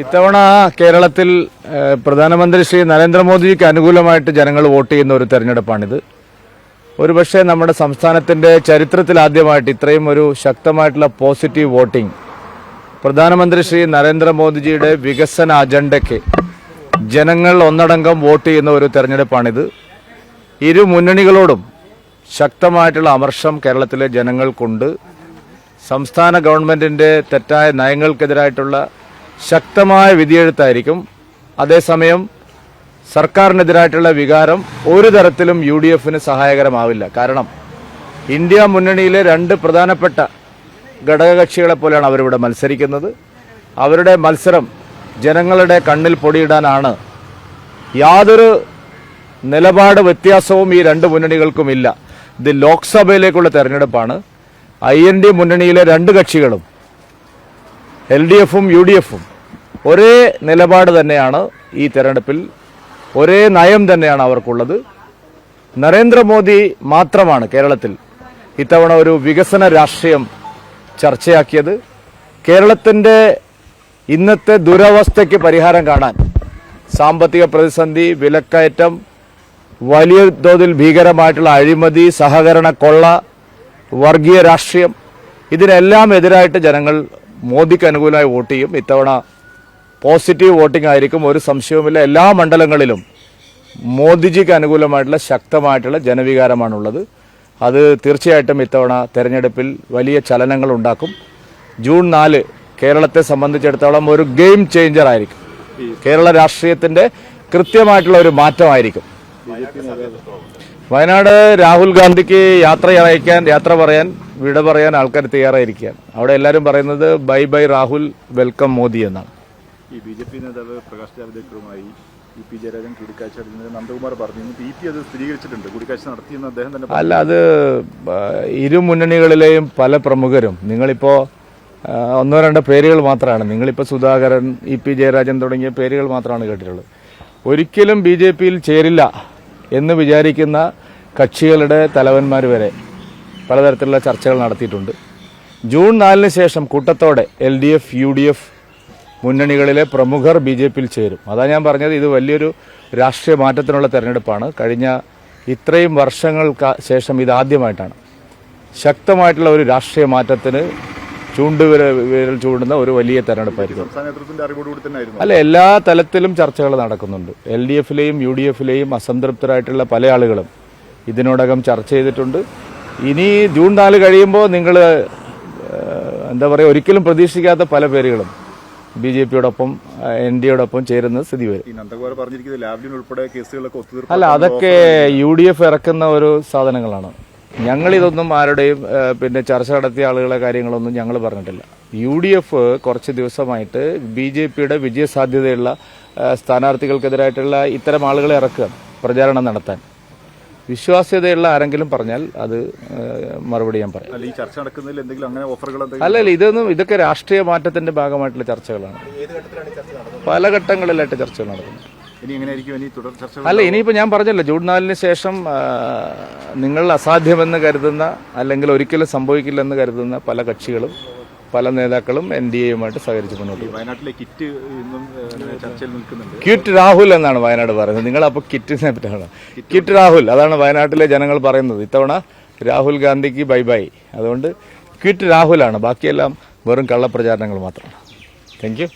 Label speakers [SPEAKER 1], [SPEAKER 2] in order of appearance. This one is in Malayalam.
[SPEAKER 1] ഇത്തവണ കേരളത്തിൽ പ്രധാനമന്ത്രി ശ്രീ നരേന്ദ്രമോദിക്ക് അനുകൂലമായിട്ട് ജനങ്ങൾ വോട്ട് ചെയ്യുന്ന ഒരു തെരഞ്ഞെടുപ്പാണിത്. ഒരുപക്ഷെ നമ്മുടെ സംസ്ഥാനത്തിന്റെ ചരിത്രത്തിൽ ആദ്യമായിട്ട് ഇത്രയും ഒരു ശക്തമായിട്ടുള്ള പോസിറ്റീവ് വോട്ടിംഗ് പ്രധാനമന്ത്രി ശ്രീ നരേന്ദ്രമോദിജിയുടെ വികസന അജണ്ടയ്ക്ക് ജനങ്ങൾ ഒന്നടങ്കം വോട്ട് ചെയ്യുന്ന ഒരു തെരഞ്ഞെടുപ്പാണിത്. ഇരു മുന്നണികളോടും ശക്തമായിട്ടുള്ള അമർഷം കേരളത്തിലെ ജനങ്ങൾക്കുണ്ട്. സംസ്ഥാന ഗവൺമെന്റിന്റെ തെറ്റായ നയങ്ങൾക്കെതിരായിട്ടുള്ള ശക്തമായ വിധിയെഴുത്തായിരിക്കും. അതേസമയം സർക്കാരിനെതിരായിട്ടുള്ള വികാരം ഒരു തരത്തിലും യു ഡി എഫിന് സഹായകരമാവില്ല. കാരണം ഇന്ത്യ മുന്നണിയിലെ രണ്ട് പ്രധാനപ്പെട്ട ഘടകകക്ഷികളെ പോലെയാണ് അവരിവിടെ മത്സരിക്കുന്നത്. അവരുടെ മത്സരം ജനങ്ങളുടെ കണ്ണിൽ പൊടിയിടാനാണ്. യാതൊരു നിലപാട് വ്യത്യാസവും ഈ രണ്ട് മുന്നണികൾക്കുമില്ല ഇത് ലോക്സഭയിലേക്കുള്ള തെരഞ്ഞെടുപ്പാണ്. ഐ എൻ ഡി മുന്നണിയിലെ രണ്ട് കക്ഷികളും എൽ ഡി എഫും യു ഡി എഫും ഒരേ നിലപാട് തന്നെയാണ് ഈ തെരഞ്ഞെടുപ്പിൽ ഒരേ നയം തന്നെയാണ് അവർക്കുള്ളത്. നരേന്ദ്രമോദി മാത്രമാണ് കേരളത്തിൽ ഇത്തവണ ഒരു വികസന രാഷ്ട്രീയം ചർച്ചയാക്കിയത്. കേരളത്തിന്റെ ഇന്നത്തെ ദുരവസ്ഥയ്ക്ക് പരിഹാരം കാണാൻ സാമ്പത്തിക പ്രതിസന്ധി വിലക്കയറ്റം വലിയ തോതിൽ ഭീകരമായിട്ടുള്ള അഴിമതി സഹകരണ കൊള്ള വർഗീയ രാഷ്ട്രീയം ഇതിനെല്ലാം എതിരായിട്ട് ജനങ്ങൾ മോദിക്ക് അനുകൂലമായി വോട്ട് ചെയ്യും. ഇത്തവണ പോസിറ്റീവ് വോട്ടിംഗ് ആയിരിക്കും. ഒരു സംശയവുമില്ല. എല്ലാ മണ്ഡലങ്ങളിലും മോദിജിക്ക് അനുകൂലമായിട്ടുള്ള ശക്തമായിട്ടുള്ള ജനവികാരമാണുള്ളത്. അത് തീർച്ചയായിട്ടും ഇത്തവണ തെരഞ്ഞെടുപ്പിൽ വലിയ ചലനങ്ങൾ ഉണ്ടാക്കും. ജൂൺ നാല് കേരളത്തെ സംബന്ധിച്ചിടത്തോളം ഒരു ഗെയിം ചേഞ്ചർ ആയിരിക്കും. കേരള രാഷ്ട്രീയത്തിന്റെ കൃത്യമായിട്ടുള്ള ഒരു മാറ്റമായിരിക്കും. വയനാട് രാഹുൽ ഗാന്ധിക്ക് യാത്ര അയക്കാൻ യാത്ര പറയാൻ വിട പറയാൻ ആൾക്കാർ തയ്യാറായിരിക്കുകയാണ്. അവിടെ എല്ലാവരും പറയുന്നത് bye bye Rahul welcome Modi എന്നാണ്.
[SPEAKER 2] ഈ ബി ജെ പി നേതാവ് പ്രകാശ് ജാവ്ദേക്കറുമായി ഇ പി ജയരാജൻ കൂടിക്കാഴ്ച നടത്തുന്നത് നന്ദകുമാർ പറഞ്ഞു. ഇ പി അത് സ്ഥിരീകരിച്ചിട്ടുണ്ട്. കൂടിക്കാഴ്ച നടത്തിയെന്ന് അദ്ദേഹം തന്നെ
[SPEAKER 1] അല്ല അത് ഇരു മുന്നണികളിലെയും പല പ്രമുഖരും നിങ്ങളിപ്പോ ആ, ഒന്നോ രണ്ടോ പേരുകൾ മാത്രമാണ് നിങ്ങളിപ്പോൾ സുധാകരൻ ഇ പി ജയരാജൻ തുടങ്ങിയ പേരുകൾ മാത്രമാണ് കേട്ടിട്ടുള്ളത്. ഒരിക്കലും ബി ജെ പിയിൽ ചേരില്ല എന്ന് വിചാരിക്കുന്ന കക്ഷികളുടെ തലവന്മാർ വരെ പലതരത്തിലുള്ള ചർച്ചകൾ നടത്തിയിട്ടുണ്ട്. ജൂൺ നാലിന് ശേഷം കൂട്ടത്തോടെ L D F U D F മുന്നണികളിലെ പ്രമുഖർ ബി ജെ പിയിൽ ചേരും. അതാ ഞാൻ പറഞ്ഞത് ഇത് വലിയൊരു രാഷ്ട്രീയ മാറ്റത്തിനുള്ള തെരഞ്ഞെടുപ്പാണ്. കഴിഞ്ഞ ഇത്രയും വർഷങ്ങൾക്ക് ശേഷം ഇതാദ്യമായിട്ടാണ് ശക്തമായിട്ടുള്ള ഒരു രാഷ്ട്രീയ മാറ്റത്തിന് ചൂണ്ടുവിരൽ വിരൽ ചൂണ്ടുന്ന ഒരു വലിയ തെരഞ്ഞെടുപ്പായിരിക്കും. അല്ല എല്ലാ തലത്തിലും ചർച്ചകൾ നടക്കുന്നുണ്ട്. എൽ ഡി എഫിലെയും യു ഡി എഫിലെയും അസംതൃപ്തരായിട്ടുള്ള പല ആളുകളും ഇതിനോടകം ചർച്ച ചെയ്തിട്ടുണ്ട്. ഇനി ജൂൺ നാല് കഴിയുമ്പോൾ നിങ്ങൾ എന്താ പറയുക ഒരിക്കലും പ്രതീക്ഷിക്കാത്ത പല പേരുകളും ബി ജെ പിയോടൊപ്പം എൻ ഡി എയോടൊപ്പം ചേരുന്ന സ്ഥിതി വരും. അല്ല അതൊക്കെ യു ഡി എഫ് ഇറക്കുന്ന ഒരു സാധനങ്ങളാണ്. ഞങ്ങളിതൊന്നും ആരുടെയും പിന്നെ ചർച്ച നടത്തിയ ആളുകളെ കാര്യങ്ങളൊന്നും ഞങ്ങൾ പറഞ്ഞിട്ടില്ല. യു ഡി എഫ് കുറച്ച് ദിവസമായിട്ട് ബി ജെ പിയുടെ വിജയസാധ്യതയുള്ള സ്ഥാനാർത്ഥികൾക്കെതിരായിട്ടുള്ള ഇത്തരം ആളുകളെ ഇറക്കുക പ്രചാരണം നടത്താൻ. വിശ്വാസ്യതയുള്ള ആരെങ്കിലും പറഞ്ഞാൽ അത് മറുപടി ഞാൻ പറയാം.
[SPEAKER 2] അല്ല ഈ ചർച്ച നടക്കുന്നതിൽ എന്തെങ്കിലും അങ്ങനെ ഓഫറുകൾ എന്തെങ്കിലും
[SPEAKER 1] അല്ലല്ല ഇതൊന്നും ഇതൊക്കെ രാഷ്ട്രീയ മാറ്റത്തിന്റെ ഭാഗമായിട്ടുള്ള ചർച്ചകളാണ്. പല ഘട്ടങ്ങളിലായിട്ട് ചർച്ചകൾ നടക്കുന്നു.
[SPEAKER 2] ഇനി എങ്ങനെയായിരിക്കും ഇനി തുടർ ചർച്ചകൾ
[SPEAKER 1] അല്ല ഇനിയിപ്പോ ഞാൻ പറഞ്ഞല്ലോ ജൂൺ നാലിന് ശേഷം നിങ്ങൾ അസാധ്യമെന്ന് കരുതുന്ന അല്ലെങ്കിൽ ഒരിക്കലും സംഭവിക്കില്ലെന്ന് കരുതുന്ന പല കക്ഷികളും പല നേതാക്കളും എൻ ഡി എയുമായിട്ട് സഹകരിച്ച് മുന്നോട്ട്
[SPEAKER 2] വയനാട്ടിലെ കിറ്റ് ചർച്ചയിൽ നിൽക്കുന്നുണ്ട്.
[SPEAKER 1] കിറ്റ് രാഹുൽ എന്നാണ് വയനാട് പറയുന്നത്. നിങ്ങൾ അപ്പോൾ കിറ്റിനെ പറ്റാണ്. കിറ്റ് രാഹുൽ അതാണ് വയനാട്ടിലെ ജനങ്ങൾ പറയുന്നത്. ഇത്തവണ രാഹുൽ ഗാന്ധിക്ക് ബൈ ബൈ. അതുകൊണ്ട് കിറ്റ് രാഹുലാണ്. ബാക്കിയെല്ലാം വെറും കള്ളപ്രചാരണങ്ങൾ മാത്രമാണ്. Thank you